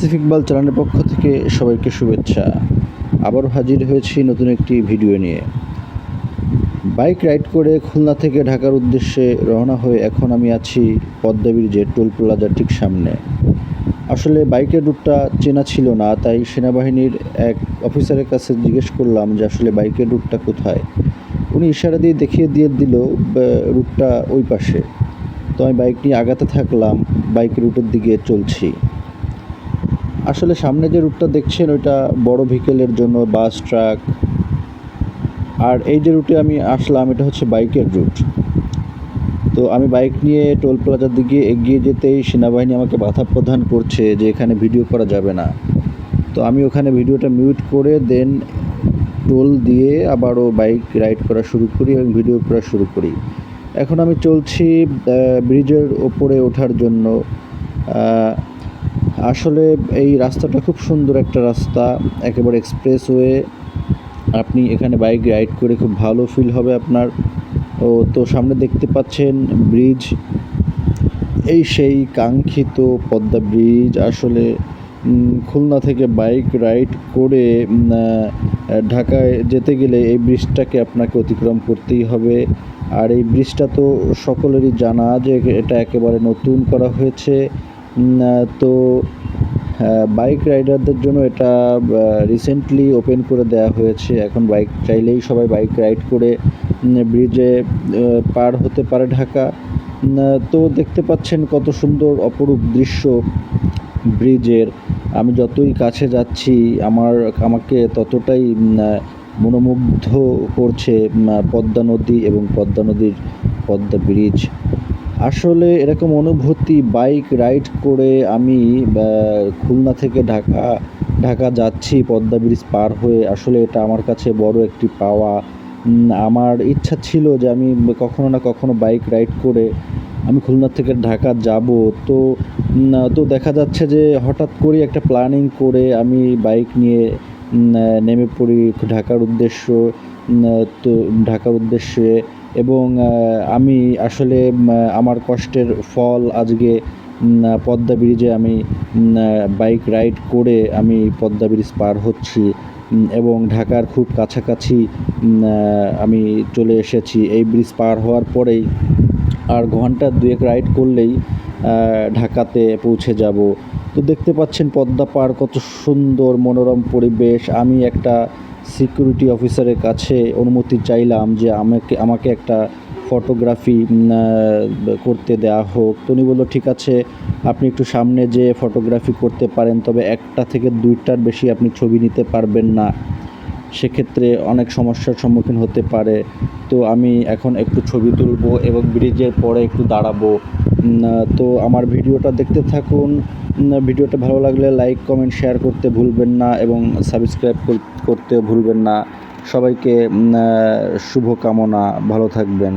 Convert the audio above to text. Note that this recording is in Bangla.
আসিফ ইকবাল চ্যানেলের পক্ষ থেকে সবাইকে শুভেচ্ছা। আবার হাজির হয়েছি নতুন একটি ভিডিও নিয়ে। বাইক রাইড করে খুলনা থেকে ঢাকার উদ্দেশ্যে রওনা হয়ে এখন আমি আছি পদ্মাবীর যে টোল প্লাজার ঠিক সামনে। আসলে বাইকের রুটটা চেনা ছিল না, তাই সেনাবাহিনীর এক অফিসারের কাছে জিজ্ঞেস করলাম যে আসলে বাইকের রুটটা কোথায়? উনি ইশারা দিয়ে দেখিয়ে দিয়ে দিল রুটটা ওই পাশে। তো আমি বাইক নিয়ে আগাতে থাকলাম, বাইকের রুটের দিকে চলছি। আসলে সামনে যে রুটটা দেখছেন, ওইটা বড় ভেহিকেলের জন্য, বাস, ট্রাক। আর এই যে রুটে আমি আসলাম, এটা হচ্ছে বাইকের রুট। তো আমি বাইক নিয়ে টোল প্লাজার দিকে এগিয়ে যেতেই সেনাবাহিনী আমাকে বাধা প্রদান করছে যে এখানে ভিডিও করা যাবে না। তো আমি ওখানে ভিডিওটা মিউট করে, দেন টোল দিয়ে আবারও বাইক রাইড করা শুরু করি এবং ভিডিও করা শুরু করি। এখন আমি চলছি ব্রিজের ওপরে ওঠার জন্য। আসলে এই রাস্তাটা খুব সুন্দর একটা রাস্তা, একেবারে এক্সপ্রেসওয়ে। আপনি এখানে বাইক রাইড করে খুব ভালো ফিল হবে আপনার। ও, তো সামনে দেখতে পাচ্ছেন ব্রিজ। এই সেই কাঙ্ক্ষিত পদ্মা ব্রিজ। আসলে খুলনা থেকে বাইক রাইড করে ঢাকায় যেতে গেলে এই ব্রিজটাকে আপনাকে অতিক্রম করতেই হবে। আর এই ব্রিজটা তো সকলেরই জানা যে এটা একেবারে নতুন করা হয়েছে। তো বাইক রাইডারদের জন্য এটা রিসেন্টলি ওপেন করে দেওয়া হয়েছে। এখন বাইক চাইলেই সবাই বাইক রাইড করে ব্রিজে পার হতে পারে ঢাকা। তো দেখতে পাচ্ছেন কত সুন্দর অপরূপ দৃশ্য ব্রিজের আমি যতই কাছে যাচ্ছি, আমার, আমাকে ততটাই মনোমুগ্ধ করছে পদ্মা নদী এবং পদ্মা নদীর পদ্মা ব্রিজ আসলে এরকম অনুভূতি, বাইক রাইড করে আমি খুলনা থেকে ঢাকা ঢাকা যাচ্ছি, পদ্মা ব্রিজ পার হয়ে, আসলে এটা আমার কাছে বড় একটি পাওয়া। আমার ইচ্ছা ছিল যে আমি কখনো না কখনো বাইক রাইড করে আমি খুলনা থেকে ঢাকা যাব। তো তো দেখা যাচ্ছে যে হঠাৎ করে একটা প্ল্যানিং করে আমি বাইক নিয়ে নেমে পড়ি ঢাকার উদ্দেশ্য তো ঢাকার উদ্দেশ্যে। এবং আমি আসলে আমার কষ্টের ফল আজকে পদ্মা ব্রিজে আমি বাইক রাইড করে আমি পদ্মা ব্রিজ পার হচ্ছি এবং ঢাকার খুব কাছাকাছি আমি চলে এসেছি। এই ব্রিজ পার হওয়ার পরেই আর ঘণ্টা দুয়েক রাইড করলেই ঢাকাতে পৌঁছে যাব। তো দেখতে পাচ্ছেন পদ্মা পার কত সুন্দর মনোরম পরিবেশ। আমি একটা সিকিউরিটি অফিসারের কাছে অনুমতি চাইলাম যে আমাকে আমাকে একটা ফটোগ্রাফি করতে দেয়া হোক। তো উনি বলল, ঠিক আছে, আপনি একটু সামনে যে ফটোগ্রাফি করতে পারেন, তবে একটা থেকে দুইটার বেশি আপনি ছবি নিতে পারবেন না। সেক্ষেত্রে অনেক সমস্যার সম্মুখীন হতে পারে। তো আমি এখন একটু ছবি তুলব এবং ব্রিজের পরে একটু দাঁড়াবো। তো আমার ভিডিওটা দেখতে থাকুন। ভিডিওটা ভালো লাগলে লাইক, কমেন্ট, শেয়ার করতে ভুলবেন না এবং সাবস্ক্রাইব করতে ভুলবেন না। সবাইকে শুভকামনা। ভালো থাকবেন।